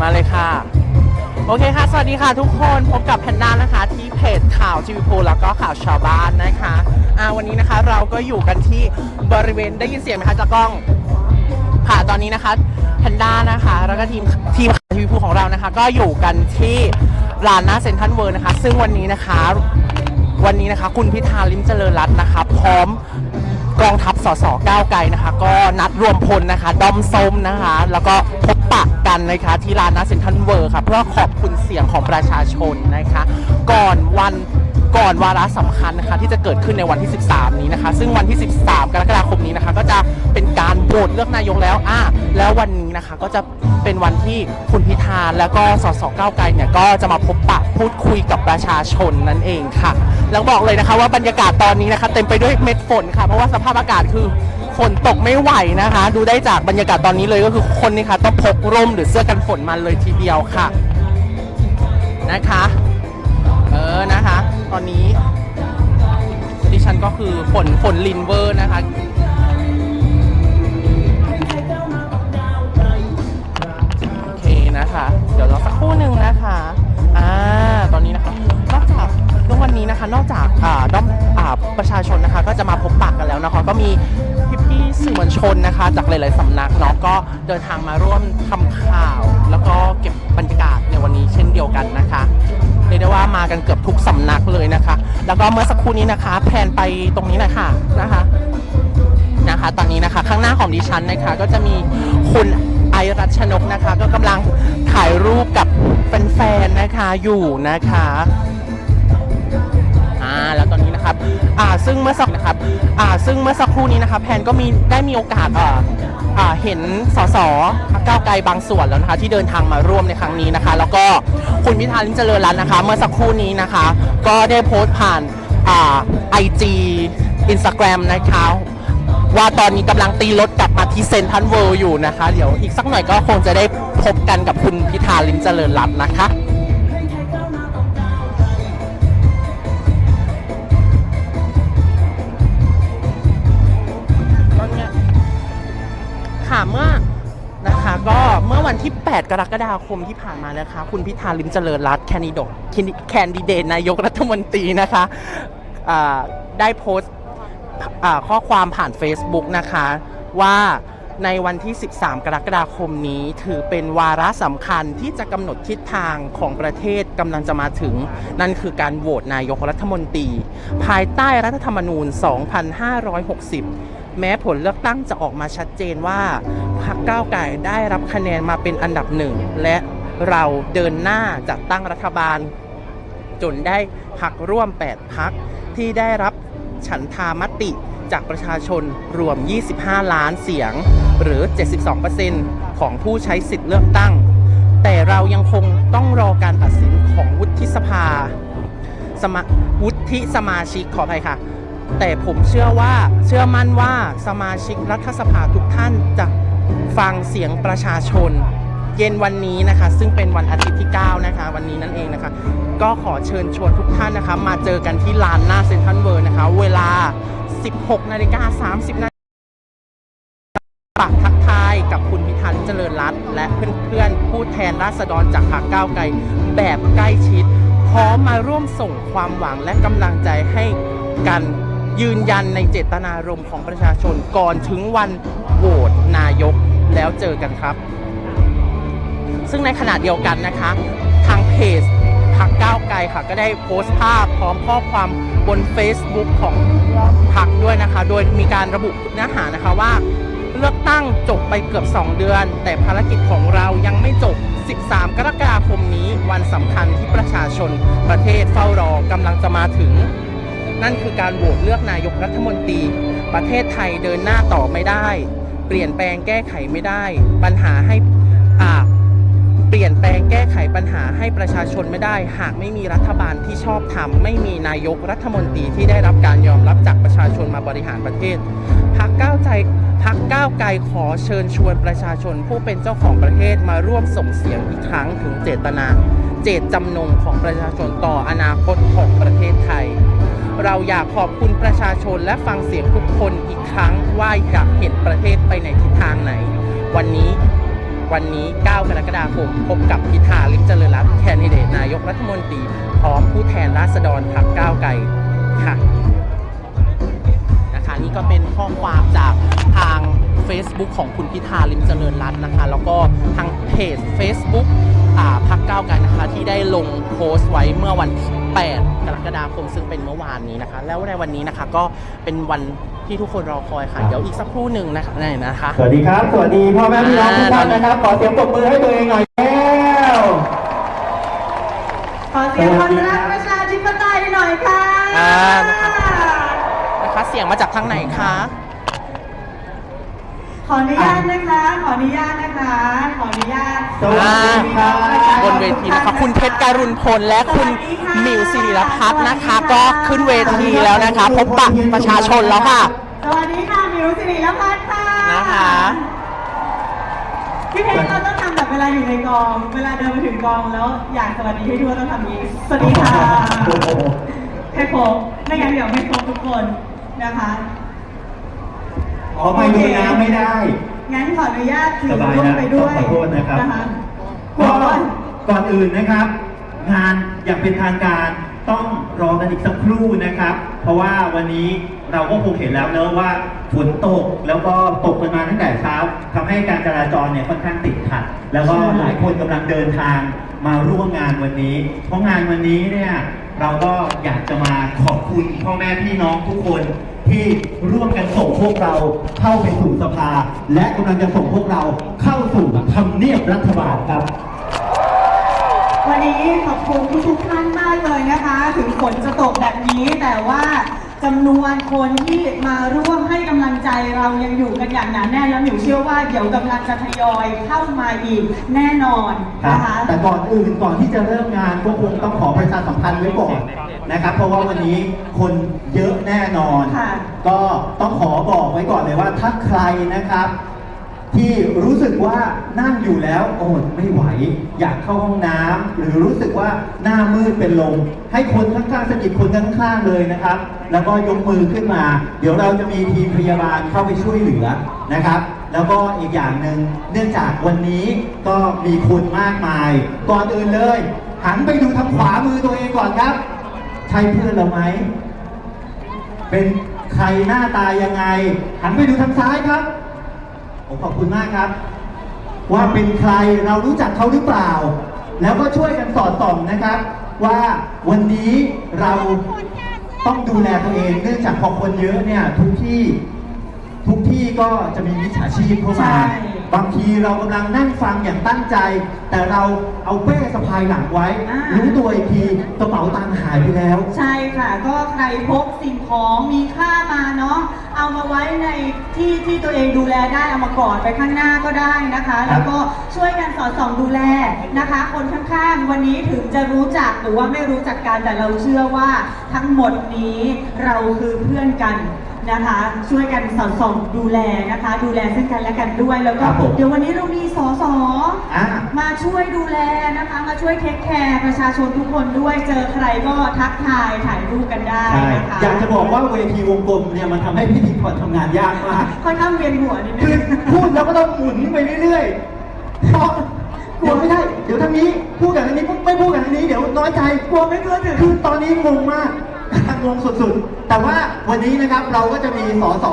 มาเลยค่ะ โอเคค่ะ สวัสดีค่ะทุกคนพบกับแพนด้านะคะ ที่เพจข่าวทีวีพูแล้วก็ข่าวชาวบ้านนะคะอ่าวันนี้นะคะเราก็อยู่กันที่บริเวณได้ยินเสียงไหมคะจากกล้อง ค่ะตอนนี้นะคะแพนด้านะคะ แล้วก็ทีมทีมทีวีพูของเรานะคะ ก็อยู่กันที่ลานหน้าเซ็นทรัลเวิร์นะคะ ซึ่งวันนี้นะคะวันนี้นะคะ คุณพิธาลิมเจริญรัตน์นะคะ พร้อม กองทัพสสก้าวไกลนะคะ ก็นัดรวมพลนะคะดอมส้มนะคะ แล้วก็พบปะกันนะคะที่ลานนาเซ็นทรัลเวิร์ค่ะ เพื่อขอบคุณเสียงของประชาชนนะคะ ก่อนวันก่อนวาระสำคัญนะคะที่จะเกิดขึ้นในวันที่ 13 นี้นะคะ ซึ่งวันที่ 13 กรกฎาคมนี้นะคะ ก็จะเป็นการโหวตเลือกนายกแล้วอะแล้ววันนี้นะคะก็จะเป็นวันที่คุณพิธาแล้วก็สสก้าวไกลเนี่ยก็จะมาพบปะพูดคุยกับประชาชนนั่นเองค่ะ แล้วบอกเลยนะคะว่าบรรยากาศตอนนี้นะคะ เต็มไปด้วยเม็ดฝนค่ะ เพราะว่าสภาพอากาศคือฝนตกไม่ไหวนะคะ ดูได้จากบรรยากาศตอนนี้เลยก็คือคนนี่ค่ะต้องพกร่มหรือเสื้อกันฝนมาเลยทีเดียวค่ะนะคะ เออนะคะ ตอนนี้ดิฉันก็คือฝนฝนลินเวอร์นะคะโอเคนะคะ เดี๋ยวรอสักครู่หนึ่งนะคะอ่าตอนนี้นะคะ นี้นะคะ นอกจากอ่าด้อมอ่าประชาชนนะคะ ก็จะมาพบปะกกันแล้วนะคะ ก็มีพี่ๆสื่อมวลชนนะคะ จากหลายๆสำนักเนาะก็เดินทางมาร่วมทำข่าว แล้วก็เก็บบรรยากาศในวันนี้เช่นเดียวกันนะคะเรียกได้ว่ามากันเกือบทุกสำนักเลยนะคะ แล้วก็เมื่อสักครู่นี้นะคะแพนไปตรงนี้นะคะนะคะนะคะ ตอนนี้นะคะข้างหน้าของดิฉันนะคะ ก็จะมีคุณไอรัชนกนะคะ ก็กำลังถ่ายรูปกับแฟนๆนะคะอยู่นะคะ แล้วตอนนี้นะครับอ่าซึ่งเมื่อสักนะครับอ่าซึ่งเมื่อสักครู่นี้นะคะแพนก็มีได้มีโอกาสอ่าอ่าเห็นสสก้าวไกลบางส่วนแล้วนะคะที่เดินทางมาร่วมในครั้งนี้นะคะ แล้วก็คุณพิธาลิมเจริญรัตน์นะคะ เมื่อสักครู่นี้นะคะ ก็ได้โพสต์ผ่านอ่าไอจีอินสตาแกรมนะคะว่าตอนนี้กำลังตีรถกลับมาที่เซนทันเวิลด์อยู่นะคะ เดี๋ยวอีกสักหน่อยก็คงจะได้พบกันกับคุณพิธาลิมเจริญรัตน์นะคะ วันที่ 8 กรกฎาคมที่ผ่านมานะคะ คุณพิธาลิมเจริญรัตน์แคนดิโดแคนดิเดตนายกรัฐมนตรีนะคะได้โพสต์ข้อความผ่าน Facebook นะคะว่าในวันที่ 13 กรกฎาคมนี้ถือเป็นวาระสำคัญที่จะกำหนดทิศทางของประเทศกำลังจะมาถึง นั่นคือการโหวตนายกรัฐมนตรี ภายใต้รัฐธรรมนูญ 2560 แม้ผลเลือกตั้งจะออกมาชัดเจนว่าพรรคก้าวไก่ได้รับคะแนนมาเป็นอันดับหนึ่ง และเราเดินหน้าจัดตั้งรัฐบาล จนได้พักร่วม 8พักที่ได้รับฉันทามติจากประชาชนรวม 25 ล้านเสียง หรือ 72%ของผู้ใช้สิทธิ์เลือกตั้ง แต่เรายังคงต้องรอการตัดสินของวุฒิสภา สมาวุฒิสมาชิกขออภัยค่ะ แต่ผมเชื่อว่าเชื่อมั่นว่าสมาชิกรัฐสภาทุกท่านจะฟังเสียงประชาชน เย็นวันนี้นะคะ ซึ่งเป็นวันอาทิตย์ที่ 9 นะคะ วันนี้นั่นเองนะคะ ก็ขอเชิญชวนทุกท่านนะคะ มาเจอกันที่ลานหน้าเซ็นทรัลเวิร์นะคะ เวลา 16 นาฬิกา 30 นาทีปากทักทายกับคุณพิธาลิมเจริญรัตน์และเพื่อนๆ ผู้แทนราษฎรจากพรรคก้าวไกลแบบใกล้ชิด พร้อมมาร่วมส่งความหวังและกำลังใจให้กัน ยืนยันในเจตนารมณ์ของประชาชนก่อนถึงวันโหวตนายกแล้วเจอกันครับ ซึ่งในขณะเดียวกันนะคะ ทางเพจพักก้าวไกลค่ะ ก็ได้โพสต์ภาพพร้อมข้อความบน Facebook ของพักด้วยนะคะ โดยมีการระบุเนื้อหานะคะว่า เลือกตั้งจบไปเกือบ 2 เดือน แต่ภารกิจของเรายังไม่จบ 13 กรกฎาคมนี้วันสำคัญที่ประชาชนประเทศเฝ้ารอกำลังจะมาถึง นั่นคือการโหวตเลือกนายกรัฐมนตรี ประเทศไทยเดินหน้าต่อไม่ได้ เปลี่ยนแปลงแก้ไขไม่ได้ ปัญหาให้อ่าเปลี่ยนแปลงแก้ไขปัญหาให้ประชาชนไม่ได้ หากไม่มีรัฐบาลที่ชอบธรรมไม่มีนายกรัฐมนตรีที่ได้รับการยอมรับจากประชาชนมาบริหารประเทศพักก้าวใจพักก้าวไกลขอเชิญชวนประชาชนผู้เป็นเจ้าของประเทศมาร่วมส่งเสียงอีกครั้งถึงเจตนา เจตจำนงของประชาชนต่ออนาคตของประเทศไทย เราอยากขอบคุณประชาชนและฟังเสียงทุกคนอีกครั้งว่าอยากเห็นประเทศไปในทิศทางไหน วันนี้วันนี้ 9 กรกฎาคม พบกับพิธาลิมเจริญรัตน์แคนดิเดตนายกรัฐมนตรี พร้อมผู้แทนราษฎรพรรคก้าวไกลค่ะนะคะนี่ก็เป็นข้อความจากทาง Facebook ของคุณพิธาลิมเจริญรัตน์นะคะ แล้วก็ทางเพจ Facebook อ่าพักก้าวไกลนะคะ ที่ได้ลงโพสต์ไว้เมื่อวันที่ 8 กรกฎาคมซึ่งเป็นเมื่อวานนี้นะคะ แล้วในวันนี้นะคะก็เป็นวันที่ทุกคนรอคอยค่ะเดี๋ยวอีกสักครู่หนึ่งนะคะนี่นะคะ สวัสดีครับ สวัสดีพ่อแม่พี่น้องทุกท่านนะครับ ขอเสียงปรบมือให้ตัวเองหน่อยแล้วขอเสียงคนรักประชาธิปไตยหน่อยค่ะอ่านะคะนะคะเสียงมาจากทางไหนคะขออนุญาตนะคะ ขออนุญาตนะคะ ขออนุญาต สวัสดีครับบนเวทีนะคะคุณเพชรการุณพลและคุณมิวสิริรพัฒน์นะคะ ก็ขึ้นเวทีแล้วนะคะ พบปะประชาชนแล้วค่ะสวัสดีค่ะมิวสิริรพัฒน์ค่ะนะคะพี่เพชรเราต้องทำแบบเวลาอยู่ในกอง เวลาเดินไปถึงกองแล้วอยากสวัสดีให้ทั่วต้องทำอย่างนี้ สวัสดีค่ะโอ้โหให้ครบไม่งั้นเดี๋ยวไม่ครบทุกคนนะคะขอไม่ดูน้ำไม่ได้ งั้นขออนุญาตถือสบายร่วมนะไปด้วยขอโทษนะครับนะคะก็ก่อนอื่นนะครับ งานอย่างเป็นทางการต้องรอกันอีกสักครู่นะครับ เพราะว่าวันนี้เราก็คงเห็นแล้วเนอะว่าฝนตกแล้วก็ตกกันมาตั้งแต่เช้าทำให้การจราจรเนี่ยค่อนข้างติดขัด แล้วก็หลายคนกำลังเดินทางมาร่วมงานวันนี้ เพราะงานวันนี้เนี่ย เราก็อยากจะมาขอบคุณพ่อแม่พี่น้องทุกคนที่ร่วมกันส่งพวกเราเข้าไปสู่สภา และกำลังจะส่งพวกเราเข้าสู่ทำเนียบรัฐบาลครับวันนี้ขอบคุณทุกๆท่านมากเลยนะคะ ถึงฝนจะตกแบบนี้แต่ว่า จำนวนคนที่มาร่วมให้กำลังใจเรายังอยู่กันอย่างหนาแน่นแล้วหมิวเชื่อว่าเดี๋ยวกำลังจะทยอยเข้ามาอีกแน่นอนครับนะคะ แต่ก่อนอื่นก่อนที่จะเริ่มงานก็คงต้องขอประชาสัมพันธ์ไว้ก่อนนะครับ เพราะว่าวันนี้คนเยอะแน่นอน ค่ะ ก็ต้องขอบอกไว้ก่อนเลยว่าถ้าใครนะครับ ที่รู้สึกว่านั่งอยู่แล้วโอ้ไม่ไหว อยากเข้าห้องน้ำหรือรู้สึกว่าหน้ามืดเป็นลม ให้คนข้างๆสะกิดคนข้างๆเลยนะครับ แล้วก็ยกมือขึ้นมา เดี๋ยวเราจะมีทีมพยาบาลเข้าไปช่วยเหลือนะครับ แล้วก็อีกอย่างหนึ่งเนื่องจากวันนี้ก็มีคนมากมาย ก่อนอื่นเลย หันไปดูทางขวามือตัวเองก่อนครับ ใช่เพื่อนเราไหมเป็นใครหน้าตายังไง หันไปดูทางซ้ายครับ ผมขอบคุณมากครับ ว่าเป็นใครเรารู้จักเขาหรือเปล่า แล้วก็ช่วยกันสอดส่องนะครับ ว่าวันนี้เราต้องดูแลตัวเองเนื่องจากพอคนเยอะเนี่ยทุกที่ทุกที่ก็จะมีมิจฉาชีพเข้าใช่มา บางทีเรากำลังนั่งฟังอย่างตั้งใจ แต่เราเอาเป้สะพายหลังไว้อ่ารู้รู้ตัวอีกทีกระเป๋าตังค์หายไปแล้ว ใช่ค่ะ ก็ใครพกสิ่งของมีค่ามาเนาะ เอามาไว้ในที่ที่ตัวเองดูแลได้เอามากอดไปข้างหน้าก็ได้นะคะ แล้วก็ช่วยกันสอดส่องดูแลนะคะ คนข้างๆ วันนี้ถึงจะรู้จักหรือว่าไม่รู้จักกันแต่เราเชื่อว่าทั้งหมดนี้เราคือเพื่อนกันนะคะ ช่วยกันสอดส่องดูแลนะคะ ดูแลซึ่งกันและกันด้วยแล้วก็ครับผม เดี๋ยววันนี้เรามีสอสอ อะมาช่วยดูแลนะคะ มาช่วยเทคแคร์ประชาชนทุกคนด้วยเจอใครก็ทักทายถ่ายรูปกันได้ใช่นะคะ อยากจะบอกว่าเวทีวงกลมเนี่ยมันทำให้พิธีกรทำงานยากมากค่อนข้างเวียนหัวนิดนึคืองพูดแล้วก็ต้องหมุนไปเรื่อยๆเพราะกลัวไม่ได้ เดี๋ยวทางนี้พูดกับทางนี้ปุ๊บไม่พูดกับทางนี้เดี๋ยวน้อยใจกลัวไม่ทั่วถึงคือตอนนี้งงมากงงสุดๆ แต่ว่าวันนี้นะครับเราก็จะมีสส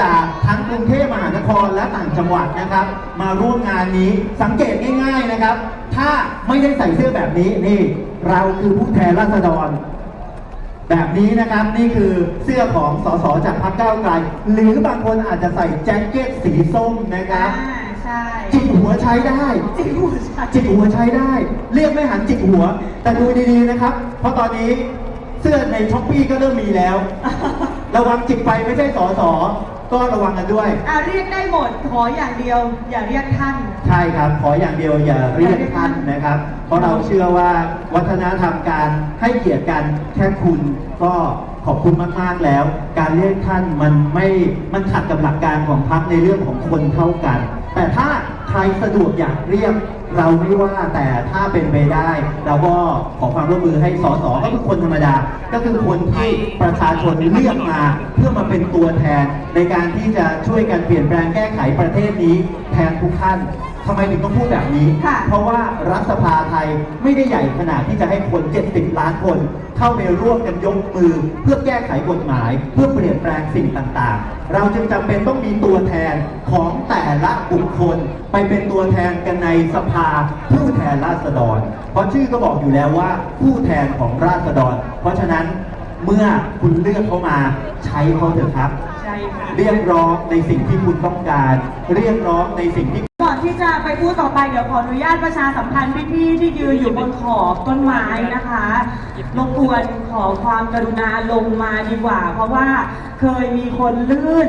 จากทั้งกรุงเทพมหานครและต่างจังหวัดนะครับ มาร่วมงานนี้สังเกตง่าย ๆนะครับ ถ้าไม่ได้ใส่เสื้อแบบนี้นี่ เราคือผู้แทนราษฎร แบบนี้นะครับนี่คือเสื้อของสสจากพรรคก้าวไกล หรือบางคนอาจจะใส่แจ็คเก็ตสีส้มนะครับอ่าใช่จิกหัวใช้ได้ จริงหัวใช่จิกหัวใช้ได้ เรียกไม่หันจิกหัว แต่ดูดีๆนะครับ เพราะตอนนี้เสื้อในช้อปปี้ก็เริ่มมีแล้ว ระวังจิกไปไม่ใช่สอสอ ก็ระวังกันด้วย อ่าเรียกได้หมด ขออย่างเดียว อย่าเรียกท่าน ใช่ครับ ขออย่างเดียวอย่าเรียกท่านนะครับ เพราะเราเชื่อว่าวัฒนธรรมการให้เกียรติกันแค่คุณก็ขอบคุณมาก ๆ แล้ว การเรียกท่านมันไม่ มันขัดกับหลักการของพรรคในเรื่องของคนเท่ากัน แต่ถ้า ใครสะดวกอยากเรียกเราไม่ว่าแต่ถ้าเป็นไปได้เราก็ขอความร่วมมือให้สสก็คือคนธรรมดา ก็คือคนที่ประชาชนเลือกมา เพื่อมาเป็นตัวแทนในการที่จะช่วยกันเปลี่ยนแปลงแก้ไขประเทศนี้แทนทุกท่าน ทำไมถึงต้องพูดแบบนี้ ค่ะ เพราะว่ารัฐสภาไทยไม่ได้ใหญ่ขนาดที่จะให้คน 70 ล้านคน เข้าไปร่วมกันยกมือ เพื่อแก้ไขกฎหมาย เพื่อเปลี่ยนแปลงสิ่งต่างๆ เราจึงจำเป็นต้องมีตัวแทนของแต่ละบุคคล ไปเป็นตัวแทนกันในสภาผู้แทนราษฎร เพราะชื่อก็บอกอยู่แล้วว่า ผู้แทนของราษฎร เพราะฉะนั้นเมื่อคุณเลือกเขามาใช้เขาเถอะครับ ใช่ค่ะ เรียกร้องในสิ่งที่คุณต้องการ เรียกร้องในสิ่งที่ก่อน ที่จะไปพูดต่อไปเดี๋ยวขออนุญาตประชาสัมพันธ์พี่ๆที่ยืนอยู่บนขอบต้นไม้นะคะรบกวนขอความกรุณาลงมาดีกว่า เพราะว่าเคยมีคนลื่น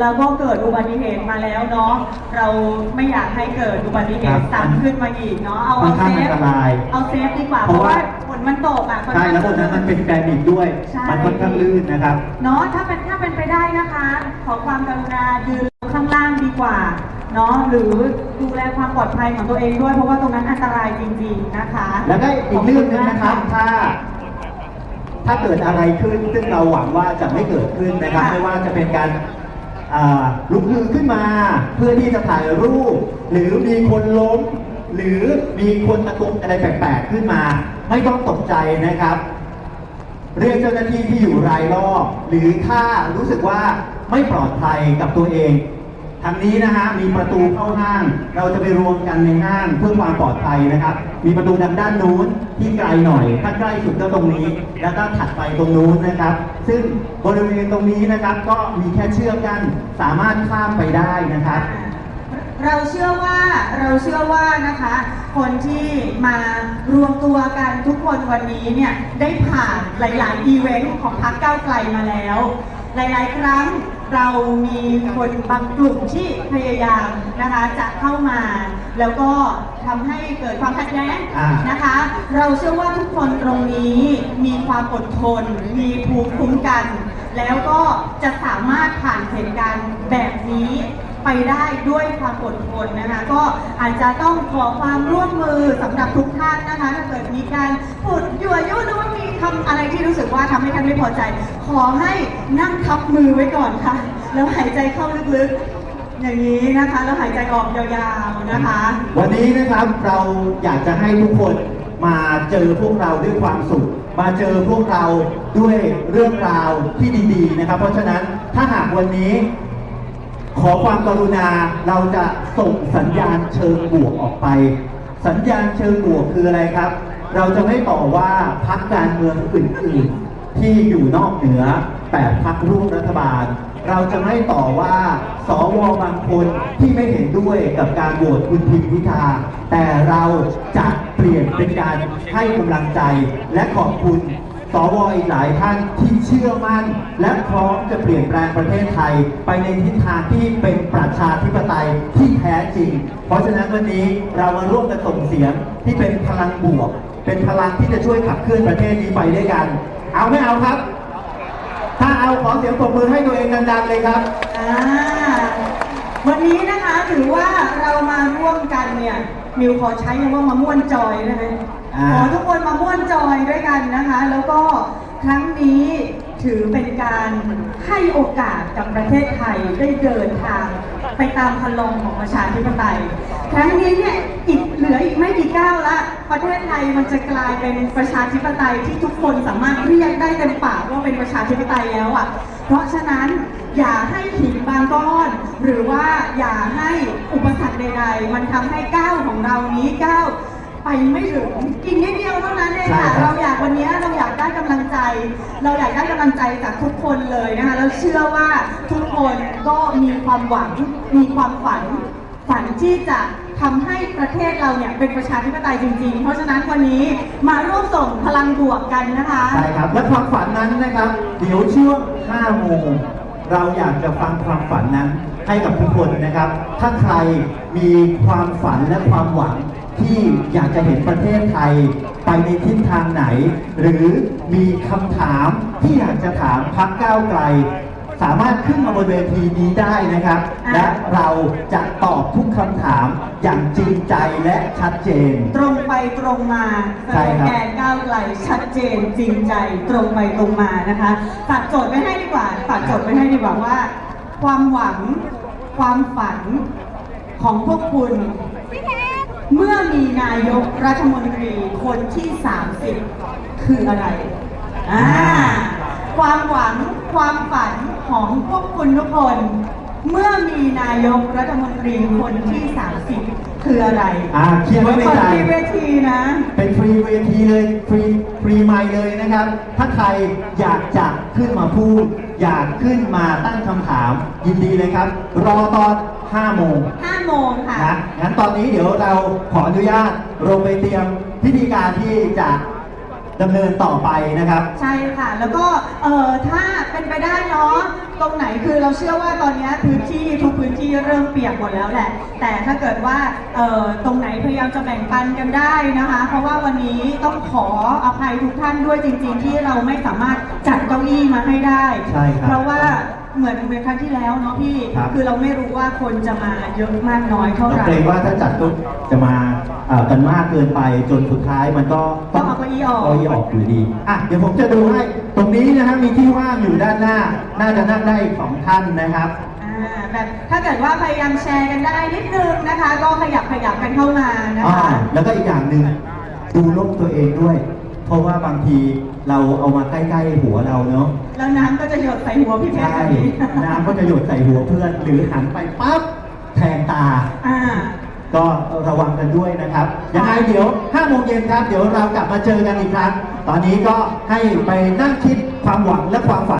แล้วก็เกิดอุบัติเหตุมาแล้วเนาะเราไม่อยากให้เกิดอุบัติเหครัตุบซ้ำขึ้นมาอีกเนาะเอาค่อเอานข้างเซอัฟนตราย เอาเซฟดีกว่าเพเพราะราะว่า ว่าฝนมันตกอะค่อนใช่ข้างแล้วบนนั้นมันเป็นแกรนิตด้วยใช่มันค่อนข้างลื่นนะครับ เนาะถ้าเป็นถ้าเป็นไปได้นะคะ ขอความกรุณายืนข้างล่างดีกว่า เนาะหรือดูแลความปลอดภัยของตัวเองด้วย เพราะว่าตรงนั้นอันตรายจริงๆนะคะแล้วก็อีกเรื่องหนึงนะครับ ถ้า ถ้าเกิดอะไรขึ้น ซึ่งเราหวังว่าจะไม่เกิดขึ้นนะครับ ไม่ว่าจะเป็นการอ่าลุกฮือขึ้นมาเพื่อที่จะถ่ายรูป หรือมีคนล้ม หรือมีคนตะโกนอะไรแปลกๆขึ้นมา ไม่ต้องตกใจนะครับ เรียกเจ้าหน้าที่ที่อยู่รายรอบ หรือถ้ารู้สึกว่าไม่ปลอดภัยกับตัวเอง ทางนี้นะฮะมีประตูเข้าห้าง เราจะไปรวมกันในห้างเพื่อความปลอดภัยนะครับ มีประตูทางด้านนู้นที่ไกลหน่อย ถ้าใกล้สุดก็ตรงนี้ แล้วก็ถัดไปตรงนู้นนะครับ ซึ่งบริเวณตรงนี้นะครับ ก็มีแค่เชือกกันสามารถข้ามไปได้นะครับเราเชื่อว่าเราเชื่อว่านะคะ คนที่มารวมตัวกันทุกคนวันนี้เนี่ยได้ผ่านหลาย ๆ อีเวนต์ของพรรคก้าวไกลมาแล้ว หลาย ๆ ครั้ง เรามีคนบางกลุ่มที่พยายามนะคะจะเข้ามา แล้วก็ทำให้เกิดความขัดแย้งอ่านะคะ เราเชื่อว่าทุกคนตรงนี้มีความอดทน มีภูมิคุ้มกัน แล้วก็จะสามารถผ่านเหตุการณ์แบบนี้ ไปได้ด้วยความอดทนนะคะ ก็อาจจะต้องขอความร่วมมือสำหรับทุกท่านนะคะถ้าเกิดมีการพูดยั่วยุหรือว่ามีคำอะไรที่รู้สึกว่าทำให้ท่านไม่พอใจ ขอให้นั่งทับมือไว้ก่อนค่ะ แล้วหายใจเข้าลึกๆ อย่างนี้นะคะ แล้วหายใจออกยาวๆนะคะ วันนี้นะครับเราอยากจะให้ทุกคนมาเจอพวกเราด้วยความสุข มาเจอพวกเราด้วยเรื่องราวที่ดีๆนะครับ เพราะฉะนั้นถ้าหากวันนี้ ขอความกรุณาเราจะส่งสัญญาณเชิงบวกออกไป สัญญาณเชิงบวกคืออะไรครับ เราจะไม่ต่อว่าพักการเมืองอื่นๆ ที่อยู่นอกเหนือแปดพักร่วมรัฐบาล เราจะไม่ต่อว่าสวบางคนที่ไม่เห็นด้วยกับการโหวตคุณทิมพิธาแต่เราจะเปลี่ยนเป็นการให้กำลังใจและขอบคุณ สวอีกหลายท่านที่เชื่อมั่น และพร้อมจะเปลี่ยนแปลงประเทศไทย ไปในทิศทางที่เป็นประชาธิปไตยที่แท้จริง เพราะฉะนั้นวันนี้เรามาร่วมกันส่งเสียงที่เป็นพลังบวก เป็นพลังที่จะช่วยขับเคลื่อนประเทศนี้ไปด้วยกัน เอาไม่เอาครับ ถ้าเอาขอเสียงปรบมือให้ตัวเองดังๆเลยครับอ่าวันนี้นะคะถือว่าเรามาร่วมกันเนี่ย มิวขอใช้คำว่ามาม่วนจอยนะคะอ่าขอทุกคนมาม่วนจอยด้วยกันนะคะ แล้วก็ครั้งนี้ถือเป็นการให้โอกาสกับประเทศไทยได้เดินทาง ไปตามพลงของประชาธิปไตย ครั้งนี้เนี่ยอีกเหลืออีกไม่กี่ก้าวละ ประเทศไทยมันจะกลายเป็นประชาธิปไตยที่ทุกคนสามารถเรียกได้เต็มปากว่าเป็นประชาธิปไตยแล้วอะ เพราะฉะนั้นอย่าให้หินบางก้อน หรือว่าอย่าให้อุปสรรคใดๆ มันทำให้ก้าวของเรานี้ก้าวไปไม่ถึงอีกนิดเดียวเท่านั้นเองใช่ค่ะครับเราอยากวันนี้เราอยากได้กำลังใจ เราอยากได้กำลังใจจากทุกคนเลยนะคะแล้วเชื่อว่าทุกคนก็มีความหวังมีความฝันฝันที่จะ ทำให้ประเทศเราเนี่ยเป็นประชาธิปไตยจริงๆ เพราะฉะนั้นวันนี้มาร่วมส่งพลังบวกกันนะคะใช่ครับ และความฝันนั้นนะครับ เดี๋ยวช่วง5โมงเราอยากจะฟังความฝันนั้นให้กับทุกคนนะครับ ถ้าใครมีความฝันและความหวังที่อยากจะเห็นประเทศไทยไปในทิศทางไหน หรือมีคำถามที่อยากจะถามพักก้าวไกล สามารถขึ้นมาบนเวทีนี้ได้นะครับ อะ และเราจะตอบทุกคำถามอย่างจริงใจและชัดเจน ตรงไปตรงมาใช่ครับ แกนก้าวไกลชัดเจนจริงใจตรงไปตรงมานะคะฝากโจทย์ไว้ให้ดีกว่าฝากโจทย์ไว้ให้ดีกว่าว่า ความหวังความฝันของพวกคุณ เมื่อมีนายกรัฐมนตรีคนที่ 30 คืออะไรอ่า ความหวังความฝันของพวกคุณทุกคน เมื่อมีนายกรัฐมนตรีคนที่ 30 คืออะไรอ่าเคลียร์ไว้ในคนใจ ที่เวทีนะ เป็นฟรีเวทีเลยฟรีฟรีไมค์เลยนะครับ ถ้าใครอยากจะขึ้นมาพูด อยากขึ้นมาตั้งคำถาม ยินดีเลยครับ รอตอน 5 โมง5 โมงค่ะ นะงั้นตอนนี้เดี๋ยวเราขออนุญาตลงไปเตรียมพิธีการที่จะ ดำเนินต่อไปนะครับ ใช่ค่ะ แล้วก็เอ่อถ้าเป็นไปได้เนาะตรงไหนคือเราเชื่อว่าตอนนี้พื้นที่ทุกพื้นที่เริ่มเปียกหมดแล้วแหละ แต่ถ้าเกิดว่าเอ่อตรงไหนพยายามจะแบ่งปันกันได้นะคะ เพราะว่าวันนี้ต้องขออภัยทุกท่านด้วยจริง ๆ ที่เราไม่สามารถจัดเก้าอี้มาให้ได้ ใช่ครับ เพราะว่า เหมือนเหมือนครั้งที่แล้วเนาะพี่ ครับ คือเราไม่รู้ว่าคนจะมาเยอะมากน้อยเท่าไหเราร่ เกรงว่าถ้าจัดก็จะมาเอ่อกันมากเกินไปจนสุดท้ายมันก็ต้องเอาเก้าอี้ออก เก้าอี้ออกอยู่ดีอะเดี๋ยวผมจะดูให้ตรงนี้นะฮะมีที่ว่างอยู่ด้านหน้า น่าจะนั่งได้อีกสองท่านนะครับ อ่าแบบถ้าเกิดว่าพยายามแชร์กันได้นิดนึงนะคะ ก็ขยับขยับกันเข้ามานะอ่าคะ แล้วก็อีกอย่างหนึ่งดูลบตัวเองด้วย เพราะว่าบางทีเราเอามาใกล้ๆหัวเราเนาะแล้วน้ำก็จะหยดใส่หัวพี่เพชรใช่แบบนี้น้ำก็จะหยดใส่หัวเพื่อน หรือหันไปปั๊บแทงตา อ่า ก็ระวังกันด้วยนะครับยังไงเดี๋ยว5โมงเย็นครับ เดี๋ยวเรากลับมาเจอกันอีกครั้ง ตอนนี้ก็ให้ไปนั่งคิดความหวังและความฝัน